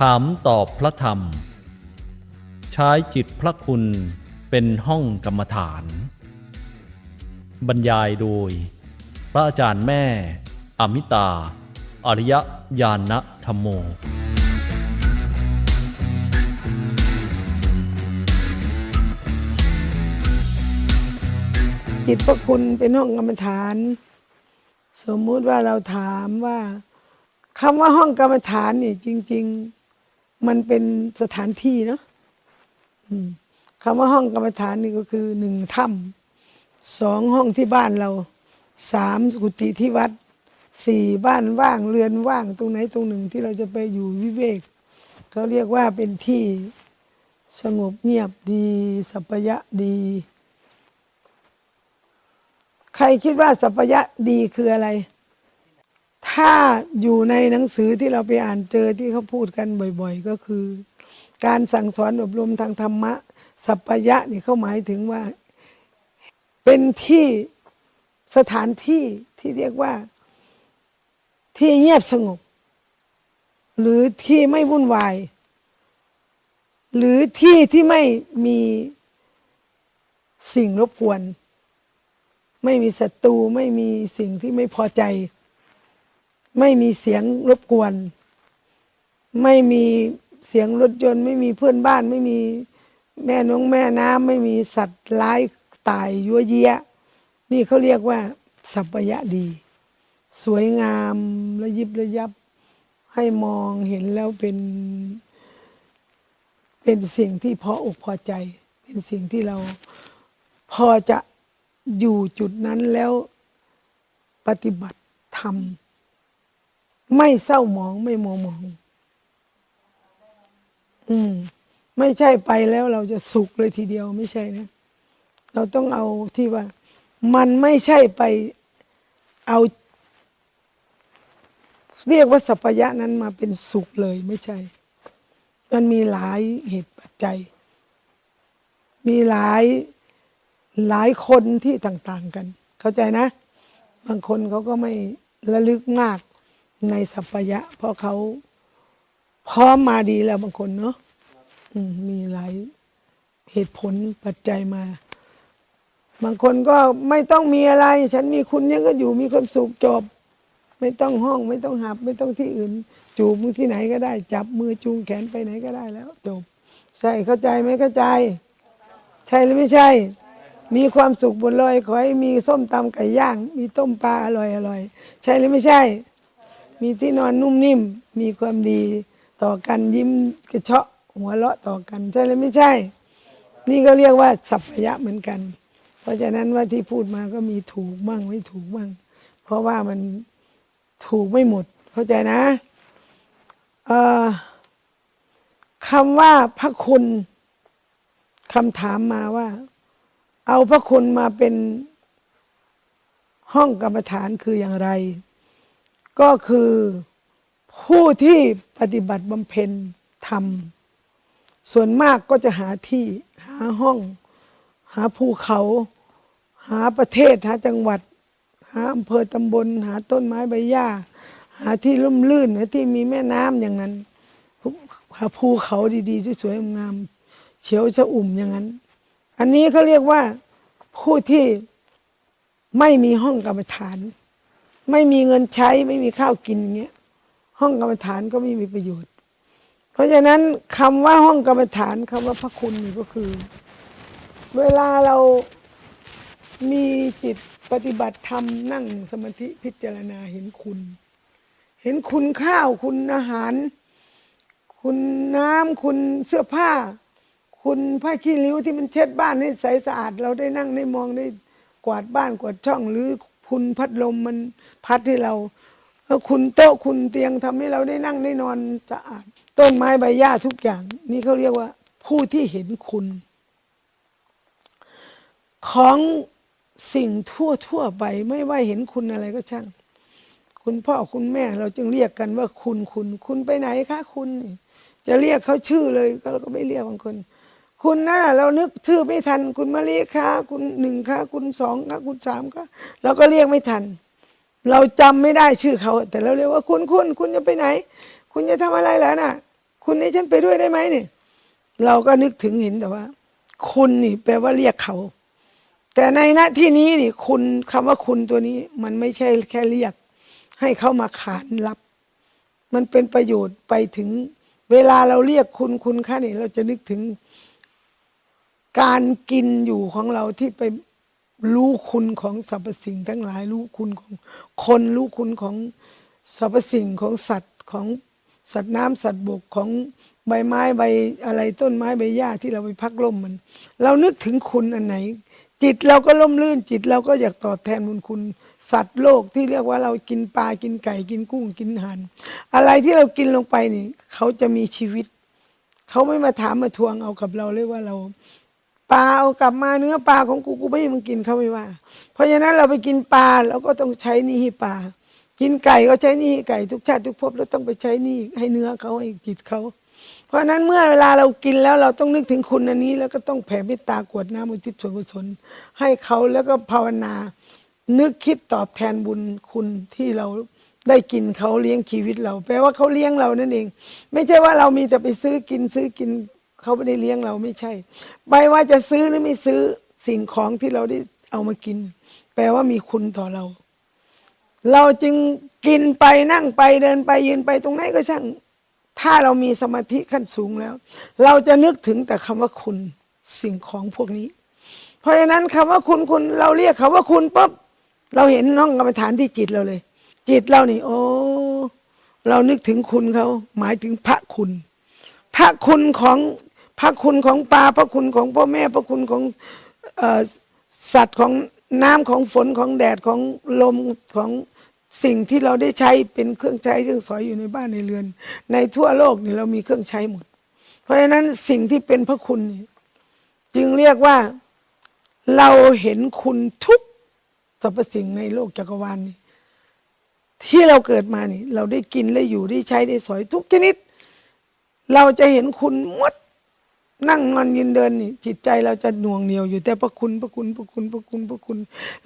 ถามตอบพระธรรม ใช้จิตพระคุณเป็นห้องกรรมฐาน บรรยายโดย พระอาจารย์แม่ อมิตา อริยญาณธรรมโม จิตพระคุณเป็นห้องกรรมฐาน สมมุติว่าเราถามว่าคำว่าห้องกรรมฐานนี่จริง ๆ มันเป็นสถานที่เนาะคำว่าห้องกรรมฐานนี่ก็คือหนึ่งถ้ำสองห้องที่บ้านเราสามกุฏิที่วัดสี่บ้านว่างเรือนว่างตรงไหนตรงหนึ่งที่เราจะไปอยู่วิเวกเขาเรียกว่าเป็นที่สงบเงียบดีสัปยะดี ใครคิดว่าสัพพยะดีคืออะไร ถ้าอยู่ในหนังสือที่เราไปอ่านเจอที่เขาพูดกันบ่อยๆ ก็คือ การสั่งสอนอบรมทางธรรมะ สัพพยะนี่เขาหมายถึงว่า เป็นที่สถานที่ที่เรียกว่าที่เงียบสงบ หรือที่ไม่วุ่นวาย หรือที่ที่ไม่มีสิ่งรบกวน ไม่มีศัตรูไม่มีสิ่งที่ไม่พอใจ ไม่มีเสียงรบกวน ไม่มีเสียงรถยนต์ ไม่มีเพื่อนบ้าน ไม่มีแม่น้องแม่น้ำไม่มีสัตว์ร้ายตายยั่วเยียนี่เขาเรียกว่า สัพพยะดี สวยงามระยิบระยับ ให้มองเห็นแล้วเป็น เป็นสิ่งที่พออกพอใจ เป็นสิ่งที่เราพอจะอยู่จุดนั้นแล้วปฏิบัติธรรม ไม่เศร้าหมองไม่มัวหมอง อืม ไม่ใช่ไปแล้วเราจะสุขเลยทีเดียวไม่ใช่นะ เราต้องเอาที่ว่า มันไม่ใช่ไปเอา เรียกว่าสัพพยะนั้นมาเป็นสุขเลยไม่ใช่ มันมีหลายเหตุปัจจัย มีหลายหลายคนที่ต่าง ๆ กัน เข้าใจนะ บางคนเขาก็ไม่ระลึกมาก ในสัพยะ เพราะเขาพร้อมมาดีแล้วบางคนเนาะอืมมีหลายเหตุผลปัจจัยมา บางคนก็ไม่ต้องมีอะไร ฉันมีคุณยังก็อยู่มีความสุขจบ ไม่ต้องห้องไม่ต้องหับ ไม่ต้องที่อื่น จูบมือที่ไหนก็ได้ จับมือจูงแขนไปไหนก็ได้แล้ว จบ ใช่เข้าใจไหมเข้าใจ ใช่หรือไม่ใช่ มีความสุขบนลอยขอให้มีส้มตำไก่ย่าง มีต้มปลาอร่อยอร่อยใช่หรือไม่ใช่ มีที่นอนนุ่มนิ่ม มีความดีต่อกันยิ้มกระเชาะหัวเราะต่อกันใช่หรือไม่ใช่ นี่ก็เรียกว่าสัพพยะเหมือนกัน เพราะฉะนั้นว่าที่พูดมาก็มีถูกบ้างไม่ถูกบ้าง เพราะว่ามันถูกไม่หมด เข้าใจนะคำว่าพระคุณคำถามมาว่า เอาพระคุณมาเป็นห้องกรรมฐานคืออย่างไร ก็คือผู้ที่ปฏิบัติบำเพ็ญธรรม ส่วนมากก็จะหาที่หาห้อง หาภูเขา หาประเทศหาจังหวัด หาอำเภอตำบล หาต้นไม้ใบหญ้า หาที่ร่มรื่นหาที่มีแม่น้ำอย่างนั้น หาภูเขาดีๆสวยๆงามเขียวชะอุ่มอย่างนั้น อันนี้เขาเรียกว่าผู้ที่ไม่มีห้องกรรมฐาน ไม่มีเงินใช้ไม่มีข้าวกินอย่างเงี้ยห้องกรรมฐานก็ไม่มีประโยชน์ เพราะฉะนั้นคำว่าห้องกรรมฐานคำว่าพระคุณนี่ก็คือ เวลาเรามีจิตปฏิบัติธรรมนั่งสมาธิพิจารณาเห็นคุณ เห็นคุณข้าวคุณอาหาร คุณน้ำคุณเสื้อผ้า คุณผ้าขี้ริ้วที่มันเช็ดบ้านให้ใสสะอาด เราได้นั่งได้มองได้กวาดบ้านกวาดช่องหรือ คุณพัดลมมันพัดให้เราคุณโต๊ะคุณเตียงทำให้เราได้นั่งได้นอนสะอาด ต้นไม้ใบหญ้าทุกอย่าง นี่เขาเรียกว่า ผู้ที่เห็นคุณ ของสิ่งทั่วทั่วไปไม่ว่าเห็นคุณอะไรก็ช่าง คุณพ่อคุณแม่เราจึงเรียกกันว่าคุณคุณ คุณไปไหนคะคุณ จะเรียกเขาชื่อเลยก็เราก็ไม่เรียกบางคน คุณนะเรานึกชื่อไม่ทัน คุณมาลีคะคุณหนึ่งคะคุณสองคะคุณสามคะเราก็เรียกไม่ทัน เราจำไม่ได้ชื่อเขา แต่เราเรียกว่าคุณคุณคุณจะไปไหน คุณจะทำอะไรแล้วน่ะ คุณให้ฉันไปด้วยได้ไหมเนี่ยเราก็นึกถึงเห็นแต่ว่า คุณนี่แปลว่าเรียกเขา แต่ในณที่นี้นี่ คุณคำว่าคุณตัวนี้ มันไม่ใช่แค่เรียก ให้เขามาขานรับ มันเป็นประโยชน์ไปถึงเวลาเราเรียกคุณคุณค่านี่เราจะนึกถึง การกินอยู่ของเราที่ไปรู้คุณของสรรพสิ่งทั้งหลายรู้คุณของคนรู้คุณของสรรพสิ่งของสัตว์ของสัตว์น้ำสัตว์บกของใบไม้ใบอะไรต้นไม้ใบหญ้าที่เราไปพักร่มมัน เรานึกถึงคุณอันไหน จิตเราก็ล่มลื่นจิตเราก็อยากตอบแทนบุญคุณ สัตว์โลกที่เรียกว่าเรากินปลากินไก่กินกุ้งกินห่านอะไรที่เรากินลงไปนี่เขาจะมีชีวิต เขาไม่มาถามมาทวงเอากับเราเลยว่าเรา ลาเอากลับมาเนื้อปลาของกูกูไม่ให้มึงกินเขาไม่ว่า เพราะฉะนั้นเราไปกินปลาเราก็ต้องใช้หนี่ให้ปลากินไก่ก็ใช้หนี่ให้ไก่ทุกชาติทุกภพเราต้องไปใช้หนี่ให้เนื้อเขาให้จิตเขาเพราะฉะนั้นเมื่อเวลาเรากินแล้วเราต้องนึกถึงคุณอันนี้ แล้วก็ต้องแผ่เมตตากรวดน้ำอุทิศส่วนกุศลให้เขาแล้วก็ภาวนา นึกคิดตอบแทนบุญคุณที่เราได้กินเขาเลี้ยงชีวิตเรา แปลว่าเขาเลี้ยงเรานั่นเอง ไม่ใช่ว่าเรามีแต่ไปซื้อกินซื้อกิน เขาไม่ได้เลี้ยงเราไม่ใช่ไม่ว่าจะซื้อหรือไม่ซื้อสิ่งของที่เราได้เอามากิน แปลว่ามีคุณต่อเรา เราจึงกินไปนั่งไปเดินไปยืนไปตรงไหนก็ช่าง ถ้าเรามีสมาธิขั้นสูงแล้ว เราจะนึกถึงแต่คำว่าคุณสิ่งของพวกนี้ เพราะฉะนั้นคำว่าคุณคุณเราเรียกคำว่าคุณปุ๊บเราเห็นน้องกรรมฐานที่จิตเราเลย จิตเรานี่ โอ้เรานึกถึงคุณเขาหมายถึงพระคุณ พระคุณของ พระคุณของปลาพระคุณของพ่อแม่พระคุณของอสัตว์ของน้ำของฝนของแดดของลมของสิ่งที่เราได้ใช้เป็นเครื่องใช้เครื่องสอยอยู่ในบ้านในเรือน ในทั่วโลกนี่เรามีเครื่องใช้หมด เพราะฉะนั้นสิ่งที่เป็นพระคุณจึงเรียกว่าเราเห็นคุณทุกสรรพสิ่งในโลกจักรวาลนี่ที่เราเกิดมานี่ เราได้กินได้อยู่ได้ใช้ได้สอยทุกชนิด เราจะเห็นคุณหมด นั่งนอนยืนเดินนี่จิตใจเราจะหน่วงเหนียวอยู่แต่พระคุณพระคุณพระคุณพระคุณพระคุณ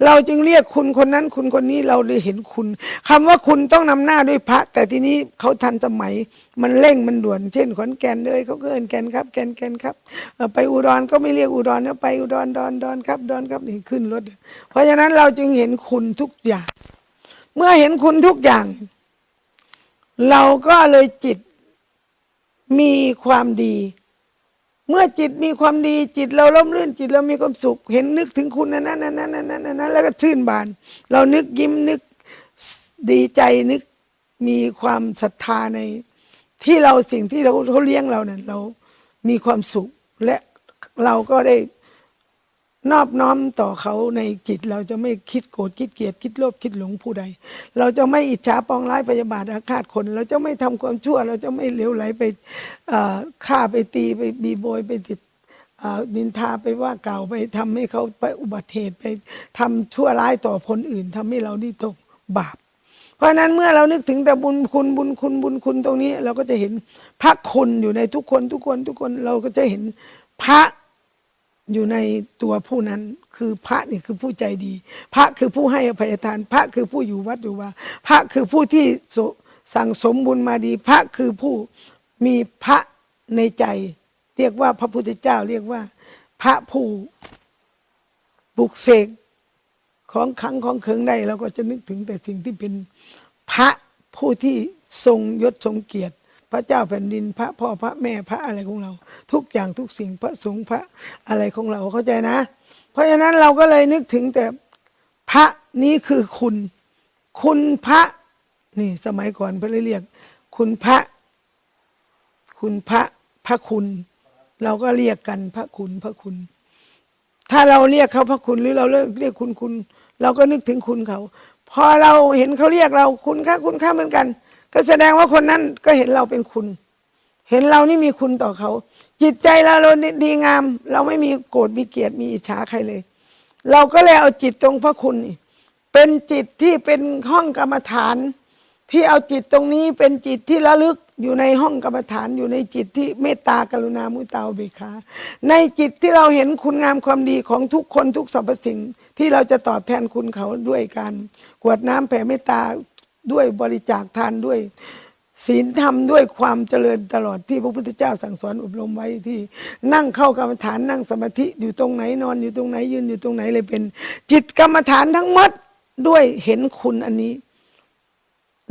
เราจึงเรียกคุณคนนั้นคุณคนนี้เราเลยเห็นคุณคำว่าคุณต้องนำหน้าด้วยพระ แต่ทีนี้เขาทันสมัยมันเร่งมันด่วน เช่นขอนแก่นเลยเขาก็เอินแก่นครับ แก่นแก่นครับไปอุดรก็ไม่เรียกอุดรนะไปอุดรดอนดอนครับดอนครับนี่ขึ้นรถ เพราะฉะนั้นเราจึงเห็นคุณทุกอย่าง เมื่อเห็นคุณทุกอย่าง เราก็เลยจิตมีความดี เมื่อจิตมีความดีจิตเราล่มลื่นจิตเรามีความสุข เห็นนึกถึงคุณนั้นนั้นนั้นนั้นนั้นนั้นแล้วก็ชื่นบาน เรานึกยิ้มนึกดีใจนึกมีความศรัทธาใน ที่เราสิ่งที่เราเขาเลี้ยงเราเนี่ยเรามีความสุขและเราก็ได้ นอบน้อมต่อเขาในจิตเราจะไม่คิดโกรธคิดเกลียดคิดโลภคิดหลงผู้ใด เราจะไม่อิจฉาปองร้ายพยาบาทอาฆาตคน เราจะไม่ทำความชั่ว เราจะไม่เลวไหลไปฆ่าไปตีไปบีโบยไปติดนินทาไปว่ากล่าวไปทำให้เขาไปอุบัติเหตุไปทำชั่วร้ายต่อคนอื่นทำให้เรานี่ตกบาป เพราะฉะนั้นเมื่อเรานึกถึงแต่บุญคุณบุญคุณบุญคุณตรงนี้ เราก็จะเห็นพระคุณอยู่ในทุกคนทุกคนทุกคนเราก็จะเห็นพระ อยู่ในตัวผู้นั้นคือพระนี่คือผู้ใจดี พระคือผู้ให้อภัยทาน พระคือผู้อยู่วัดอยู่ว่า พระคือผู้ที่สสั่งสมบุญมาดี พระคือผู้มีพระในใจ เรียกว่าพระพุทธเจ้าเรียกว่า พระผู้บุกเสกของขังของเขิงใดเราก็จะนึกถึงแต่สิ่งที่เป็นพระผู้ที่ทรงยศทรงเกียรติ พระเจ้าแผ่นดินพระพ่อพระแม่พระอะไรของเรา ทุกอย่างทุกสิ่งพระสงฆ์พระอะไรของเราเข้าใจนะ เพราะฉะนั้นเราก็เลยนึกถึงแต่พระนี้คือคุณ คุณพระนี่สมัยก่อนพระเรียก คุณพระ คุณพระพระคุณ เราก็เรียกกันพระคุณพระคุณ ถ้าเราเรียกเขาพระคุณหรือเราเรียกเรียกคุณคุณ เราก็นึกถึงคุณเขา พอเราเห็นเขาเรียกเราคุณค่าคุณค่าเหมือนกัน ก็แสดงว่าคนนั้นก็เห็นเราเป็นคุณ เห็นเรานี่มีคุณต่อเขา จิตใจเราเราดีงาม เราไม่มีโกรธมีเกลียดมีอิจฉาใครเลย เราก็เลยเอาจิตตรงพระคุณนี่เป็นจิตที่เป็นห้องกรรมฐาน ที่เอาจิตตรงนี้เป็นจิตที่ระลึกอยู่ในห้องกรรมฐานอยู่ในจิตที่เมตตากรุณามุตาอุเบกขาในจิตที่เราเห็นคุณงามความดีของทุกคนทุกสรรพสิ่ง ที่เราจะตอบแทนคุณเขาด้วยการกวดน้ำแผ่เมตตา ด้วยบริจาคทานด้วยศีลธรรมด้วยความเจริญตลอดที่พระพุทธเจ้าสั่งสอนอบรมไว้ที่ นั่งเข้ากรรมฐานนั่งสมาธิอยู่ตรงไหนนอนอยู่ตรงไหนยืนอยู่ตรงไหนเลยเป็น จิตกรรมฐานทั้งหมดด้วยเห็นคุณอันนี้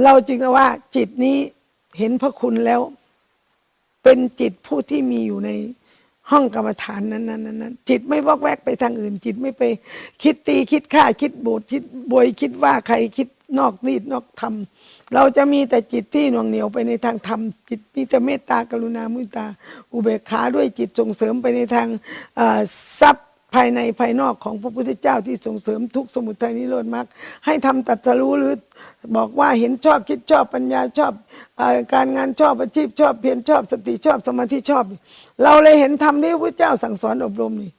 เราจึงว่าจิตนี้เห็นพระคุณแล้ว เป็นจิตผู้ที่มีอยู่ในห้องกรรมฐานนั้นนั้นนั้นจิตไม่วอกแวกไปทางอื่น จิตไม่ไป คิดตีคิดฆ่าคิดบูดคิดบวยคิดว่าใครคิด นอกนีดนอกธรรม เราจะมีแต่จิตที่หน่วงเหนียวไปในทางธรรม จิตมีแต่เมตตากรุณามุตา อุเบกขาด้วยจิตส่งเสริมไปในทางทรัพย์ภายในภายนอกของพระพุทธเจ้าที่ส่งเสริมทุกสมุทัยนิโรธมรรคให้ทำตัดสรู้หรือบอกว่าเห็นชอบคิดชอบปัญญาชอบอการงานชอบอาชีพชอบเพียรชอบสติชอบสมาธิชอบ เราเลยเห็นธรรมที่พระพุทธเจ้าสั่งสอนอบรมนี่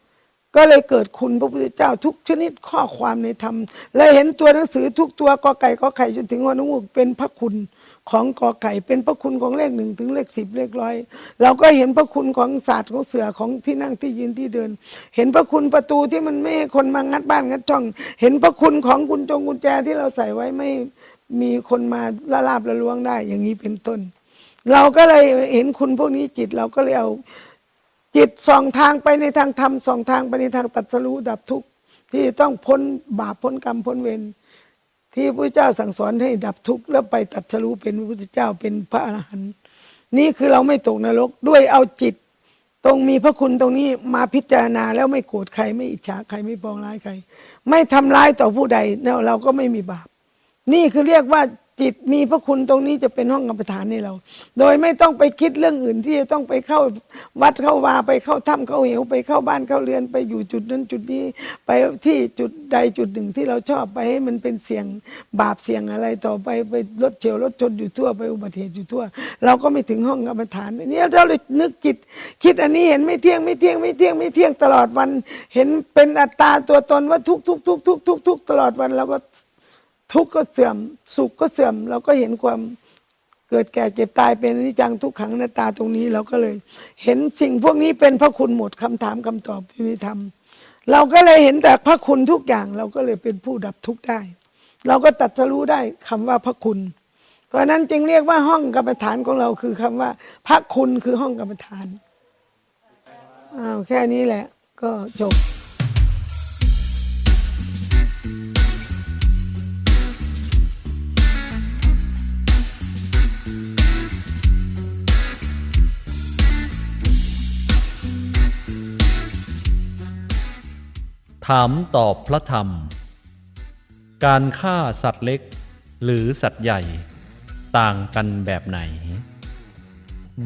ก็เลยเกิดคุณพระพุทธเจ้าทุกชนิดข้อความในธรรม และเห็นตัวหนังสือทุกตัวกอไก่กอไข่จนถึงฮอนุมูกเป็นพระคุณของกอไก่เป็นพระคุณของเลขหนึ่งถึงเลขสิบเลขร้อยเราก็เห็นพระคุณของศาสตร์ของเสือของที่นั่งที่ยืนที่เดิน เห็นพระคุณประตูที่มันไม่ให้คนมางัดบ้านงัดช่อง เห็นพระคุณของกุญจงกุญแจที่เราใส่ไว้ไม่มีคนมาละลาบละล้วงได้ อย่างนี้เป็นต้น เราก็เลยเห็นคุณพวกนี้จิตเราก็เลยเอา จิตส่องทางไปในทางธรรมส่องทางไปในทางตัดสรู้ดับทุกข์ที่ต้องพ้นบาปพ้นกรรมพ้นเวรที่พระเจ้าสั่งสอนให้ดับทุกข์แล้วไปตัดสรู้เป็นพระพุทธเจ้าเป็นพระอรหันต์นี่คือเราไม่ตกนรกด้วยเอาจิต ตรงมีพระคุณตรงนี้มาพิจารณาแล้วไม่โกรธใครไม่อิจฉาใครไม่ปองร้ายใคร ไม่ทำร้ายต่อผู้ใดแล้วเราก็ไม่มีบาป นี่คือเรียกว่า จิตมีพระคุณตรงนี้จะเป็นห้องกรรมฐานให้เรา โดยไม่ต้องไปคิดเรื่องอื่นที่จะต้องไปเข้าวัดเข้าวาไปเข้าถ้ำเข้าเหวไปเข้าบ้านเข้าเรือนไปอยู่จุดนั้นจุดนี้ไปที่จุดใดจุดหนึ่งที่เราชอบไปให้มันเป็นเสียงบาปเสียงอะไรต่อไปไปรถเฉียวรถชนอยู่ทั่วไปอุบัติเหตุอยู่ทั่ว เราก็ไม่ถึงห้องกรรมฐานนนี้เราเลยนึกจิต คิดอันนี้เห็นไม่เที่ยงไม่เที่ยงไม่เที่ยงไม่เที่ยงตลอดวัน เห็นเป็นอัตตาตัวตนว่าทุกทุกทุกทุกทุกทุกตลอดวันเราก็ ทุกข์ก็เสื่อมสุขก็เสื่อม เราก็เห็นความเกิดแก่เจ็บตายเป็นอนิจจังทุกขังหน้าตาตรงนี้เราก็เลย เห็นสิ่งพวกนี้เป็นพระคุณหมดคำถามคำตอบอยู่ในธรรม เราก็เลยเห็นแต่พระคุณทุกอย่าง เราก็เลยเป็นผู้ดับทุกข์ได้ เราก็ตัดสรู้ได้คำว่าพระคุณ เพราะนั้นจึงเรียกว่าห้องกรรมฐานของเราคือคำว่า พระคุณคือห้องกรรมฐานอ้าวแค่นี้แหละ ก็จบ ถามตอบพระธรรม การฆ่าสัตว์เล็กหรือสัตว์ใหญ่ต่างกันแบบไหน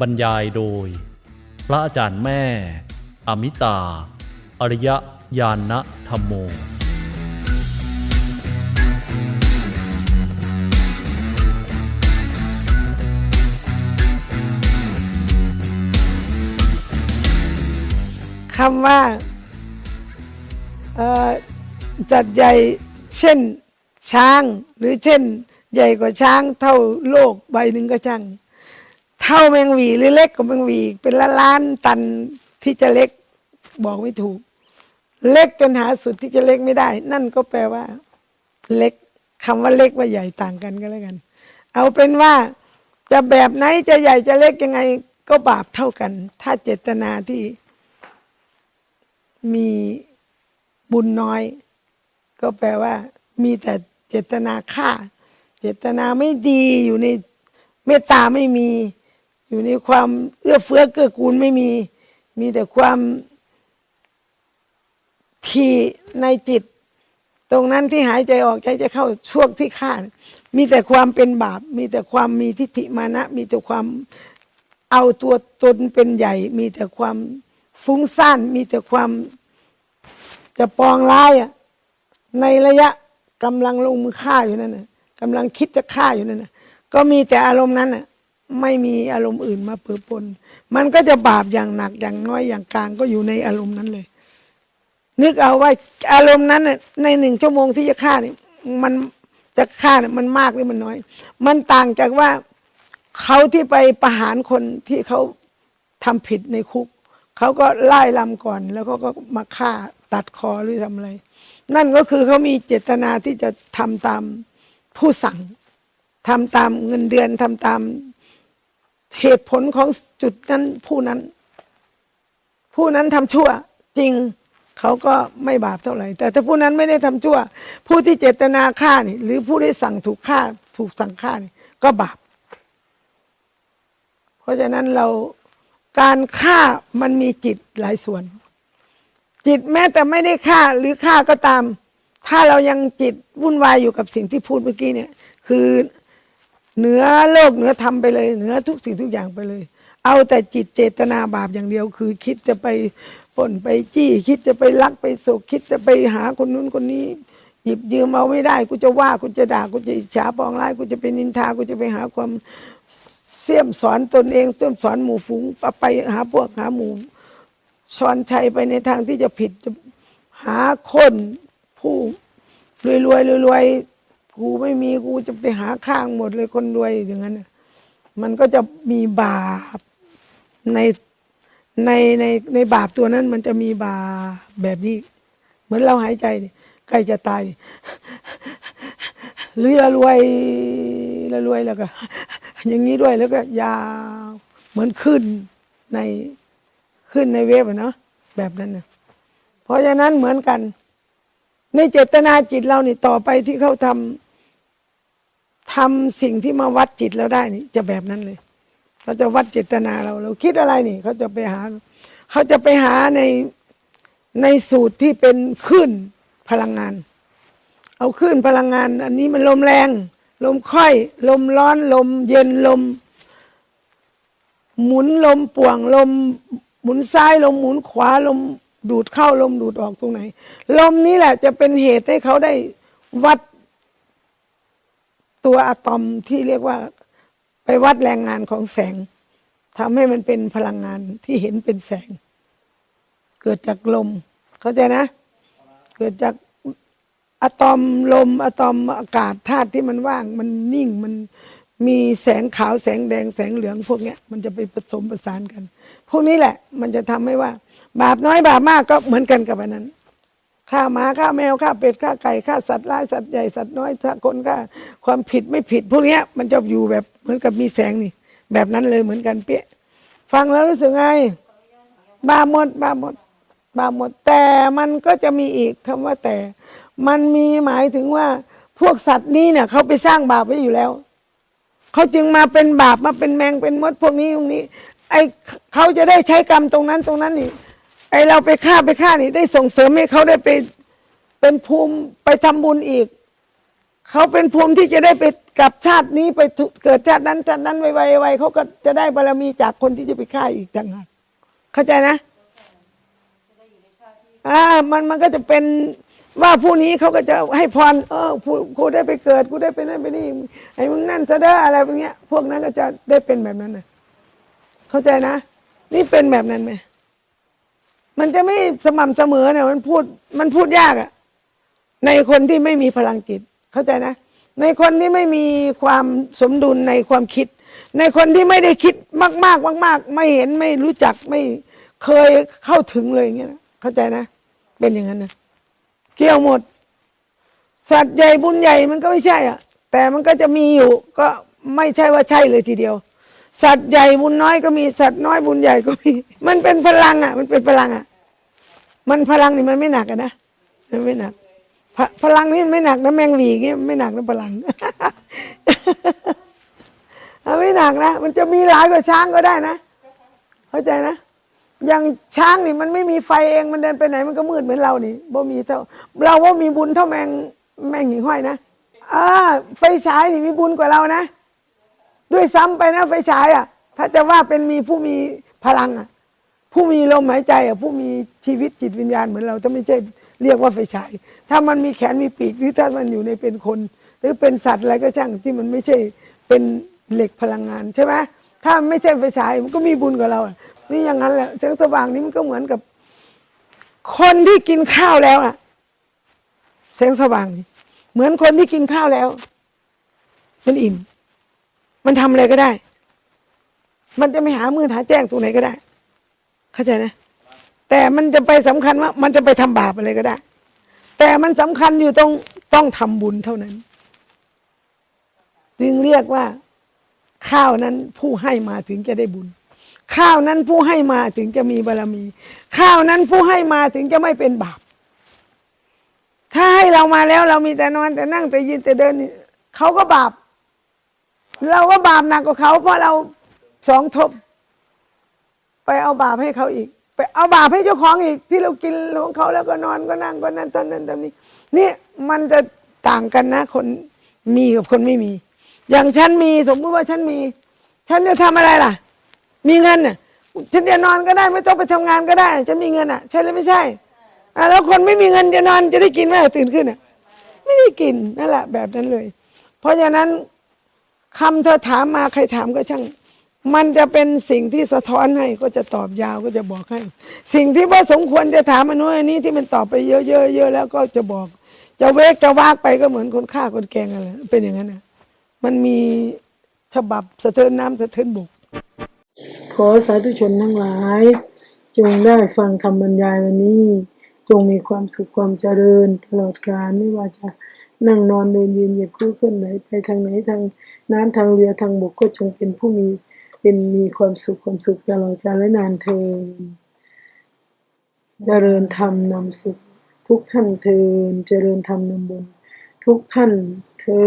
บรรยายโดย พระอาจารย์แม่ อมิตา อริยญาณธรรมโม คำว่า เอ่อจัดใหญ่เช่นช้าง หรือเช่น ใหญ่กว่าช้างเท่าโลกใบหนึ่งก็ช่าง เท่าแมงวีหรือเล็กกว่าแมงวีเป็นล้านล้านตันที่จะเล็กบอกไม่ถูก เล็กจนหาสุดที่จะเล็กไม่ได้ นั่นก็แปลว่า เล็กคำว่าเล็กว่าใหญ่ต่างกันก็แล้วกัน เอาเป็นว่าจะแบบไหนจะใหญ่จะเล็กยังไงก็บาปเท่ากัน ถ้าเจตนาที่มี บุญน้อย ก็แปลว่า มีแต่เจตนาฆ่า เจตนาไม่ดีอยู่ในเมตตาไม่มี อยู่ในความเอื้อเฟื้อเกื้อกูลไม่มี มีแต่ความทีในจิต ตรงนั้นที่หายใจออกใจจะเข้าช่วงที่ฆ่า มีแต่ความเป็นบาป มีแต่ความมีทิฏฐิมานะ มีแต่ความเอาตัวตนเป็นใหญ่ มีแต่ความฟุ้งซ่าน มีแต่ความ จะปองร้ายอะในระยะกำลังลงมือฆ่าอยู่นั่นน่ะกำลังคิดจะฆ่าอยู่นั่นน่ะก็มีแต่อารมณ์นั้นน่ะไม่มีอารมณ์อื่นมาเปื้อปน มันก็จะบาปอย่างหนักอย่างน้อยอย่างกลางก็อยู่ในอารมณ์นั้นเลย นึกเอาว่าอารมณ์นั้นน่ะในหนึ่งชั่วโมงที่จะฆ่าเนี่ยมันจะฆ่าเนี่ยมันมากหรือมันน้อย มันต่างจากว่าเขาที่ไปประหารคนที่เขาทำผิดในคุก เขาก็ไล่ลำก่อน แล้วเขาก็มาฆ่าตัดคอหรือทำอะไร นั่นก็คือเขามีเจตนาที่จะทำตามผู้สั่งทำตามเงินเดือนทำตามเหตุผลของจุดนั้นผู้นั้น ผู้นั้นทำชั่วจริงเขาก็ไม่บาปเท่าไหร่ แต่ถ้าผู้นั้นไม่ได้ทำชั่ว ผู้ที่เจตนาฆ่านี่ หรือผู้ได้สั่งถูกฆ่าถูกสั่งฆ่านี่ก็บาป เพราะฉะนั้นเรา การฆ่ามันมีจิตหลายส่วน จิตแม้แต่ไม่ได้ฆ่าหรือฆ่าก็ตาม ถ้าเรายังจิตวุ่นวายอยู่กับสิ่งที่พูดเมื่อกี้เนี่ย คือเหนือโลกเหนือธรรมไปเลยเหนือทุกสิ่งทุกอย่างไปเลย เอาแต่จิตเจตนาบาปอย่างเดียว คือคิดจะไปปล้นไปจี้ คิดจะไปลักไปโศกคิดจะไปหาคนนู้นคนนี้ หยิบยืมเอาไม่ได้กูจะว่ากูจะด่ากูจะอิจฉาปองร้ายกูจะไปนินทากูจะไปหาความ เสี่ยมสอนตนเองเสี่ยมสอนหมู่ฝูงไปหาพวกหาหมู่ชอนชัยไปในทางที่จะผิดจะหาคนผู้รวยรวยรวยรวยกูไม่มีกูจะไปหาข้างหมดเลยคนรวยอย่างนั้นมันก็จะมีบาปในในในในบาปตัวนั้นมันจะมีบาปแบบนี้ เหมือนเราหายใจใกล้จะตายหรือละรวยละรวยแล้วก็ อย่างนี้ด้วยแล้วก็ยาวเหมือนขึ้นในขึ้นในเว็บอะเนาะแบบนั้นนะเพราะฉะนั้นเหมือนกัน ในเจตนาจิตเรานี่ต่อไปที่เขาทำทำสิ่งที่มาวัดจิตเราได้นี่ จะแบบนั้นเลยเขาจะวัดเจตนาเรา เราคิดอะไรนี่เขาจะไปหาเขาจะไปหาในในสูตรที่เป็นคลื่นพลังงาน เอาคลื่นพลังงาน อันนี้มันลมแรง ลมค่อย ลมร้อนลมเย็นลม หมุนลมป่วงลม หมุนซ้ายลมหมุนขวาลมดูดเข้าลมดูดออกตรงไหน ลมนี้แหละจะเป็นเหตุให้เขาได้วัดตัวอะตอมที่เรียกว่าไปวัดแรงงานของแสงทำให้มันเป็นพลังงานที่เห็นเป็นแสง เกิดจากลม เข้าใจนะ เกิดจาก อะตอมลมอะตอมอากาศธาตุที่มันว่างมันนิ่งมันมีแสงขาวแสงแดงแสงเหลืองพวกเนี้ยมันจะไปผสมประสานกัน พวกนี้แหละ มันจะทำให้ว่า บาปน้อยบาปมากก็เหมือนกันกับอันนั้นฆ่าหมาฆ่าแมวฆ่าเป็ดฆ่าไก่ฆ่าสัตว์ร้ายสัตว์ใหญ่สัตว์น้อยถ้าคนฆ่าความผิดไม่ผิด พวกเนี้ยมันจะอยู่แบบเหมือนกับมีแสงนี่ แบบนั้นเลยเหมือนกันเปี้ยฟังแล้วรู้สึกไงบาหมดบาหมดบาหมดแต่มันก็จะมีอีกคำว่าแต่ มันมีหมายถึงว่าพวกสัตว์นี้เนี่ยเขาไปสร้างบาปไว้อยู่แล้ว เขาจึงมาเป็นบาปมาเป็นแมงเป็นมดพวกนี้ตรงนี้ ไอเขาจะได้ใช้กรรมตรงนั้นตรงนั้นนี่ ไอเราไปฆ่าไปฆ่านี่ได้ส่งเสริมให้เขาได้ไปเป็นภูมิไปทำบุญอีก เขาเป็นภูมิที่จะได้ไปกลับชาตินี้ไปทุเกิดชาตินั้นชาตินั้นไวๆไวๆเขาก็จะได้บารมีจากคนที่จะไปฆ่าอีกต่างหากเข้าใจนะอ่ามันมันก็จะเป็น ว่าผู้นี้เขาก็จะให้พร เออผู้กูได้ไปเกิดกูได้ไปนั่นไปนี่ไอ้มึงนั่นจะได้อะไรพวกเนี้ย พวกนั้นก็จะได้เป็นแบบนั้นนะเข้าใจนะ นี่เป็นแบบนั้นไหมมันจะไม่สม่ำเสมอเนี่ยมันพูดมันพูดยากอะในคนที่ไม่มีพลังจิต เข้าใจนะ ในคนที่ไม่มีความสมดุลในความคิด ในคนที่ไม่ได้คิดมากมากมากๆไม่เห็นไม่รู้จักไม่เคยเข้าถึงเลยอย่างเงี้ยนะเข้าใจนะ เป็นอย่างนั้นนะ เกี่ยวหมด สัตว์ใหญ่บุญใหญ่มันก็ไม่ใช่อะ แต่มันก็จะมีอยู่ ก็ไม่ใช่ว่าใช่เลยทีเดียว สัตว์ใหญ่บุญน้อยก็มีสัตว์น้อยบุญใหญ่ก็มี มันเป็นพลังอะ มันเป็นพลังอะ มันพลังนี่มันไม่หนักนะมันไม่หนักพพลังนี่ไม่หนักนะแมงวีเงี้ยไม่หนักนะพลังไม่หนักนะมันจะมีหลายกว่าช้างก็ได้นะ เข้าใจนะ อย่างช้างนี่มันไม่มีไฟเองมันเดินไปไหนมันก็มืดเหมือนเรานี่บ่มีเท่าเราว่ามีบุญเท่าแมงแมงหิ่งห้อยนะอ่าไฟฉายนี่มีบุญกว่าเรานะ ด้วยซ้ำไปนะไฟฉายอะ ถ้าจะว่าเป็นมีผู้มีพลังอะ ผู้มีลมหายใจอะผู้มีชีวิตจิตวิญญาณเหมือนเราถ้าไม่ใช่เรียกว่าไฟฉาย ถ้ามันมีแขนมีปีกหรือถ้ามันอยู่ในเป็นคน หรือเป็นสัตว์อะไรก็ช่างที่มันไม่ใช่เป็นเหล็กพลังงานใช่ไหมถ้าไม่ใช่ไฟฉายมันก็มีบุญกว่าเรา นี่อย่างนั้นแหละแสงสว่างนี้มันก็เหมือนกับ คนที่กินข้าวแล้วอะแสงสว่างนี่เหมือนคนที่กินข้าวแล้ว มันอิ่ม มันทำอะไรก็ได้ มันจะไม่หามือหาแจ้งตรงไหนก็ได้ เข้าใจนะ แต่มันจะไปสำคัญว่า มันจะไปทำบาปอะไรก็ได้ แต่มันสำคัญอยู่ตรงต้องทำบุญเท่านั้น จึงเรียกว่าข้าวนั้นผู้ให้มาถึงจะได้บุญ ข้าวนั้นผู้ให้มาถึงจะมีบารมี ข้าวนั้นผู้ให้มาถึงจะไม่เป็นบาป ถ้าให้เรามาแล้วเรามีแต่นอนแต่นั่งแต่ยืนแต่เดินเขาก็บาป เราก็บาปหนักกว่าเขา เพราะเราสองทบ ไปเอาบาปให้เขาอีก ไปเอาบาปให้เจ้าของอีก ที่เรากินของเขาแล้วก็นอนก็นั่งก็นั่นตอนนั้นตอนนี้ นี่มันจะต่างกันนะ คนมีกับคนไม่มี อย่างฉันมีสมมติว่าฉันมี ฉันจะทำอะไรล่ะ มีเงินน่ะฉันจะนอนก็ได้ไม่ต้องไปทำงานก็ได้ฉันมีเงินอะ ใช่หรือไม่ใช่อะแล้วคนไม่มีเงินจะนอนจะได้กินไหมตื่นขึ้นอะ ไม่ได้กินนั่นแหละแบบนั้นเลย เพราะฉะนั้นคำเธอถามมาใครถามก็ช่าง มันจะเป็นสิ่งที่สะท้อนให้ก็จะตอบยาวก็จะบอกให้ สิ่งที่ว่าสมควรจะถามอันนู้นอันนี้ที่มันตอบไปเยอะๆเยอะแล้วก็จะบอก จะเวกจะวากไปก็เหมือนคนฆ่าคนแกล้งอะไรเป็นอย่างนั้นนะมันมีฉบับสะเทินน้ำสะเทินบก ขอสาธุชนทั้งหลาย จงได้ฟังธรรมบรรยายวันนี้ จงมีความสุขความเจริญตลอดกาลไม่ว่าจะนั่งนอนเดินยืนเหยียบคู่เคลื่อนไหนไปทางไหนทางน้ำทางเรือทางบกก็จงเป็นผู้มีเป็นมีความสุขความสุขตลอดกาลและนานเทอญเจริญธรรมนำสุข ทุกท่านเทินเจริญธรรมนำบุญทุกท่านเทิ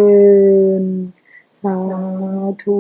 นสาธุ